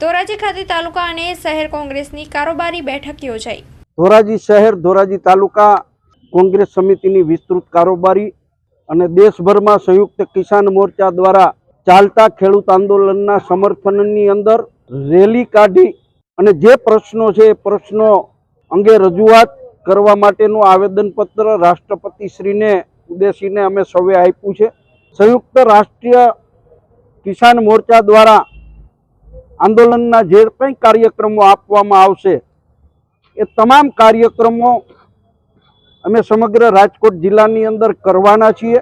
ધોરાજી ખાતે તાલુકા અને શહેર કોંગ્રેસની કારોબારી બેઠક યોજાઈ. ધોરાજી શહેર, ધોરાજી તાલુકા કોંગ્રેસ સમિતિની વિસ્તૃત કારોબારી અને દેશભરમાં સંયુક્ત કિસાન મોરચા દ્વારા ચાલતા ખેડૂત આંદોલનના સમર્થનની અંદર રેલી કાઢી અને જે પ્રશ્નો છે એ પ્રશ્નો અંગે રજૂઆત કરવા માટેનું આવેદનપત્ર રાષ્ટ્રપતિશ્રીને ઉદ્દેશીને અમે સૌએ આપ્યું છે. સંયુક્ત રાષ્ટ્રીય કિસાન મોરચા દ્વારા આંદોલનના જે કંઈ કાર્યક્રમો આપવામાં આવશે, એ તમામ કાર્યક્રમો અમે સમગ્ર રાજકોટ જિલ્લાની અંદર કરવાના છીએ.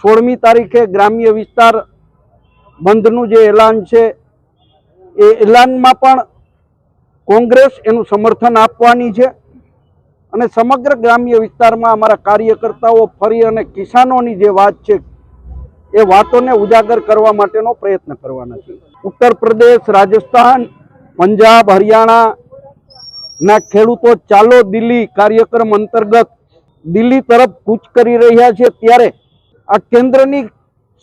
સોળમી તારીખે ગ્રામ્ય વિસ્તાર બંધનું જે એલાન છે, એ એલાનમાં પણ કોંગ્રેસ એનું સમર્થન આપવાની છે અને સમગ્ર ગ્રામ્ય વિસ્તારમાં અમારા કાર્યકર્તાઓ ફરી અને કિસાનોની જે વાત છે, એ વાતોને ઉજાગર કરવા માટેનો પ્રયત્ન કરવાના છે ઉત્તર પ્રદેશ, રાજસ્થાન, પંજાબ હરિયાણાના ખેડૂતો ચાલો દિલ્હી કાર્યક્રમ અંતર્ગત દિલ્હી તરફ કૂચ કરી રહ્યા છે. ત્યારે આ કેન્દ્રની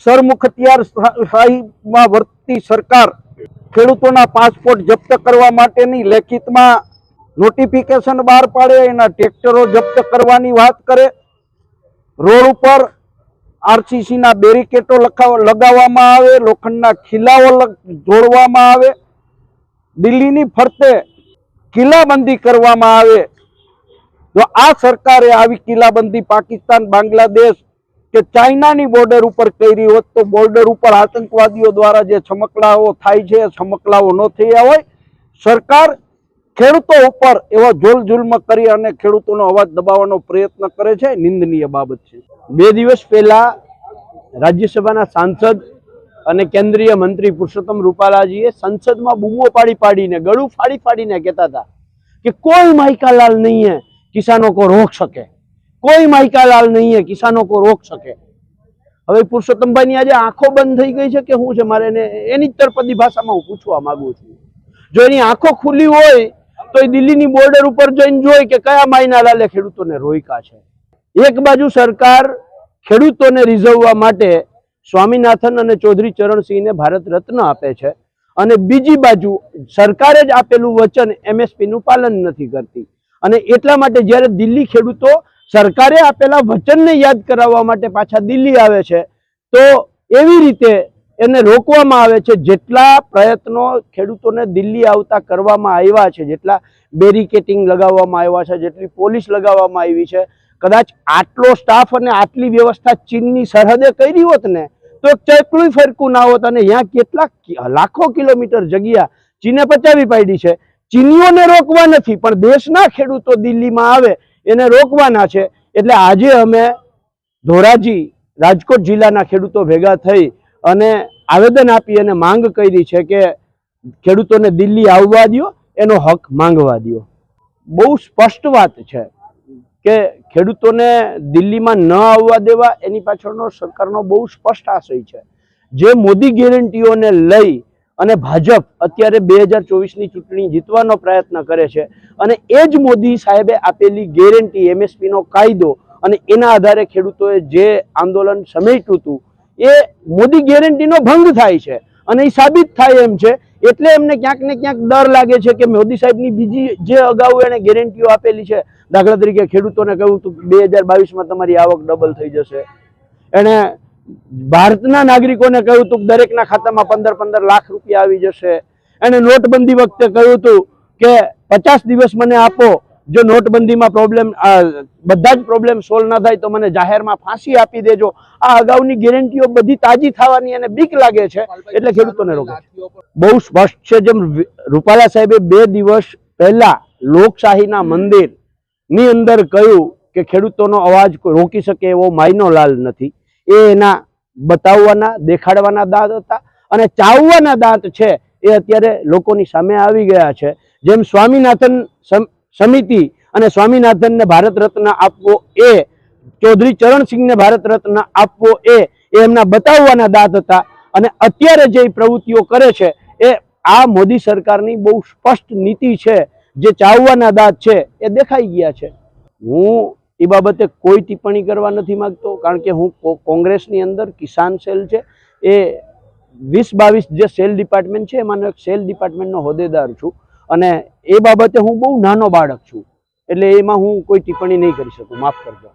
સરમુખત્યાર શાહીમાં વર્તતી સરકાર ખેડૂતોના પાસપોર્ટ જપ્ત કરવા માટેની લેખિતમાં નોટિફિકેશન બહાર પાડે, એના ટ્રેક્ટરો જપ્ત કરવાની વાત કરે, રોડ ઉપર આરસીસીના બેરિકેટો લગાવવામાં આવે, લોખંડના ખીલાઓ જોડવામાં આવે, દિલ્હીની ફરતે કિલ્લાબંધી કરવામાં આવે. જો આ સરકારે આવી કિલ્લાબંધી પાકિસ્તાન, બાંગ્લાદેશ કે ચાઇનાની બોર્ડર ઉપર કરી હોત તો બોર્ડર ઉપર આતંકવાદીઓ દ્વારા જે છમકલાઓ થાય છે છમકલાઓ ન થયા હોય. સરકાર ખેડૂતો ઉપર એવા જોલ જુલ્મ કરી અને ખેડૂતોનો અવાજ દબાવવાનો પ્રયત્ન કરે છે, નિંદનીય બાબત છે. બે દિવસ પહેલા રાજ્યસભાના સાંસદ અને કેન્દ્રીય મંત્રી પુરુષોત્તમ રૂપાલાજીએ સંસદમાં બૂમો પાડી પાડીને, ગળું ફાડી ફાડીને કહેતા હતા કે કોઈ માઇકાલાલ નહીં હે કિસાનો કો રોક શકે. કોઈ માઇકાલાલ નહીં હે કિસાનો કો રોક શકે. હવે પુરુષોત્તમભાઈની આજે આંખો બંધ થઈ ગઈ છે કે હું છે મારે એને એની તરપદી ભાષામાં હું પૂછવા માંગુ છું. જો એની આંખો ખુલ્લી હોય તો એ દિલ્હીની બોર્ડર ઉપર જઈને જોઈ કે કયા માયના લાલે ખેડૂતોને રોયકા છે. એક બાજુ સરકાર ખેડૂતોને રીઝવવા માટે સ્વામિનાથન અને ચૌધરી ચરણસિંહને ભારત રત્ન આપે છે અને બીજી બાજુ સરકારે જ આપેલું વચન એમએસપીનું પાલન નથી કરતી. અને એટલા માટે જ્યારે દિલ્હી ખેડૂતો સરકારે આપેલા વચનને યાદ કરાવવા માટે પાછા દિલ્હી આવે છે, તો એવી રીતે એને રોકવામાં આવે છે. જેટલા પ્રયત્નો ખેડૂતોને દિલ્હી આવતા કરવામાં આવ્યા છે, જેટલા બેરિકેટિંગ લગાવવામાં આવ્યા છે, જેટલી પોલીસ લગાવવામાં આવી છે, કદાચ આટલો સ્ટાફ અને આટલી વ્યવસ્થા ચીનની સરહદે કરી હોત ને, તો ચકલું ફરકું ના હોત અને અહીંયા કેટલાક લાખો કિલોમીટર જગ્યા ચીને પચાવી પાડી છે. ચીનીઓને રોકવા નથી, પણ દેશના ખેડૂતો દિલ્હીમાં આવે, એને રોકવાના છે. એટલે આજે અમે ધોરાજી રાજકોટ જિલ્લાના ખેડૂતો ભેગા થઈ અને આવેદન આપી અને માંગ કરી છે કે ખેડૂતોને દિલ્હી આવવા દ્યો, એનો હક માંગવા દ્યો. બહુ સ્પષ્ટ વાત છે કે ખેડૂતોને દિલ્હીમાં ન આવવા દેવા એની પાછળનો સરકારનો બહુ સ્પષ્ટ આશય છે. જે મોદી ગેરંટીઓને લઈ અને ભાજપ અત્યારે બે હજાર ચોવીસની ચૂંટણી જીતવાનો પ્રયત્ન કરે છે અને એ જ મોદી સાહેબે આપેલી ગેરંટી, એમએસપીનો કાયદો અને એના આધારે ખેડૂતોએ જે આંદોલન સમેટ્યું હતું એ મોદી ગેરંટીનો ભંગ થાય છે. અને એ સાબિત થાય એમ છે. એટલે એમને ક્યાંક ને ક્યાંક ડર લાગે છે કે મોદી સાહેબની બીજી જે અગાઉ એને ગેરંટીઓ આપેલી છે, દાખલા તરીકે ખેડૂતોને કહ્યું હતું બે હજાર બાવીસમાં તમારી આવક ડબલ થઈ જશે. એણે ભારતના નાગરિકોને કહ્યું હતું દરેકના ખાતામાં પંદર પંદર લાખ રૂપિયા આવી જશે. એને નોટબંધી વખતે કહ્યું હતું કે પચાસ દિવસ મને આપો જો નોટબંધીમાં પ્રોબ્લેમ બધા જ પ્રોબ્લેમ સોલ્વ ના થાય તો મને જાહેરમાં ફાંસી આપી દેજો. આ અગાઉની ગેરંટીઓ બધી તાજી થવાની અને બીક લાગે છે એટલે ખેડૂતોને રોકે બહુ સ્પષ્ટ છે જેમ રૂપાલા સાહેબે બે દિવસ પહેલા લોકશાહીના મંદિરની અંદર કહ્યું કે ખેડૂતોનો અવાજ રોકી શકે એવો માયનો લાલ નથી. એ એના બતાવવાના દેખાડવાના દાંત હતા અને ચાવવાના દાંત છે એ અત્યારે લોકોની સામે આવી ગયા છે. જેમ સ્વામિનાથન સમિતિ અને સ્વામિનાથનને ભારત રત્ન આપવો એ, ચૌધરી ચરણસિંહને ભારત રત્ન આપવો એ એમના બતાવવાના દાંત હતા. અને અત્યારે જે પ્રવૃત્તિઓ કરે છે, એ આ મોદી સરકારની બહુ સ્પષ્ટ નીતિ છે, જે ચાવવાના દાંત છે, એ દેખાઈ ગયા છે. હું એ બાબતે કોઈ ટિપ્પણી કરવા નથી માંગતો, કારણ કે હું કોંગ્રેસની અંદર કિસાન સેલ છે. એ વીસ બાવીસ જે સેલ ડિપાર્ટમેન્ટ છે, એમાંનો એક સેલ ડિપાર્ટમેન્ટનો હોદ્દેદાર છું. અને એ બાબતે હું બહુ નાનો બાળક છું. એટલે એમાં હું કોઈ ટિપ્પણી નહીં કરી શકું. માફ કરજો.